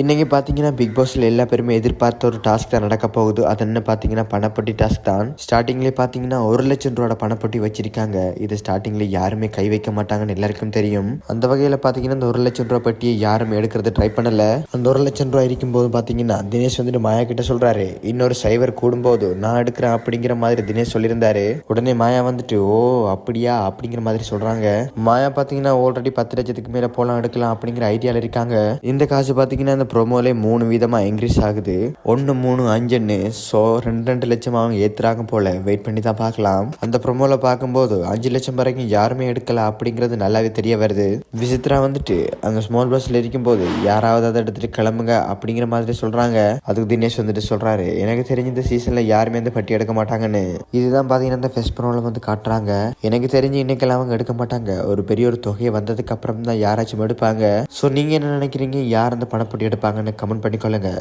இன்றைக்கி பார்த்தீங்கன்னா பிக் பாஸில் எல்லா பேருமே எதிர்பார்த்த ஒரு டாஸ்க் தான் நடக்க போகுது. அது என்ன பார்த்தீங்கன்னா பணப்பட்டி டாஸ்க் தான். ஸ்டார்டிங்லேயே பார்த்தீங்கன்னா ஒரு லட்சம் ரூபாயோட பணப்பட்டி வச்சிருக்காங்க. இது ஸ்டார்டிங்கில் யாருமே கை வைக்க மாட்டாங்கன்னு எல்லாருக்கும் தெரியும். அந்த வகையில் பார்த்தீங்கன்னா இந்த ஒரு லட்சம் ரூபாய் பட்டியை யாரும் எடுக்கிறது ட்ரை பண்ணல. அந்த ஒரு லட்சம் ரூபாய் இருக்கும்போது பார்த்தீங்கன்னா தினேஷ் வந்துட்டு மாயா கிட்ட சொல்கிறாரு இன்னொரு சைவர் கூடும்போது நான் எடுக்கிறேன் அப்படிங்கிற மாதிரி தினேஷ் சொல்லியிருந்தாரு. உடனே மாயா வந்துட்டு ஓ அப்படியா? அப்படிங்கிற மாதிரி சொல்கிறாங்க மாயா பார்த்தீங்கன்னா ஆல்ரெடி பத்து லட்சத்துக்கு மேலே போலாம் எடுக்கலாம் அப்படிங்கிற ஐடியாவில் இருக்காங்க. இந்த காசு பார்த்தீங்கன்னா இந்த ப்ரோமோலே மூணு விதமாக இன்க்ரீஸ் ஆகுது. ஒன்று மூணு அஞ்சுன்னு ஸோ ரெண்டு ரெண்டு லட்சம் அவங்க ஏற்றுறாங்க போல. வெயிட் பண்ணி தான் பார்க்கலாம். அந்த ப்ரோமோவில் பார்க்கும்போது அஞ்சு லட்சம் வரைக்கும் யாருமே எடுக்கல அப்படிங்கிறது நல்லாவே தெரிய வருது. விசித்ரா வந்துட்டு அந்த ஸ்மால் பஸ்ஸில் இருக்கும்போது யாராவது அதை எடுத்துட்டு கிளம்புங்க அப்படிங்கிற மாதிரி சொல்கிறாங்க அதுக்கு தினேஷ் வந்துட்டு சொல்கிறாரு எனக்கு தெரிஞ்ச இந்த சீசனில் யாருமே வந்து பட்டி எடுக்க மாட்டாங்கன்னு. இதுதான் பார்த்தீங்கன்னா இந்த ஃபெஸ்ட் ப்ரோவில் வந்து காட்டுறாங்க. எனக்கு தெரிஞ்சு இன்னைக்கெல்லாம் அவங்க எடுக்க மாட்டாங்க. ஒரு பெரிய ஒரு தொகையை வந்ததுக்கு அப்புறம் தான் யாராச்சும் எடுப்பாங்க. ஸோ நீங்கள் என்ன நினைக்கிறீங்க? யார் அந்த பணப்பட்டி எடுப்பாங்கன்னு கமெண்ட் பண்ணிக்கொள்ளுங்கள்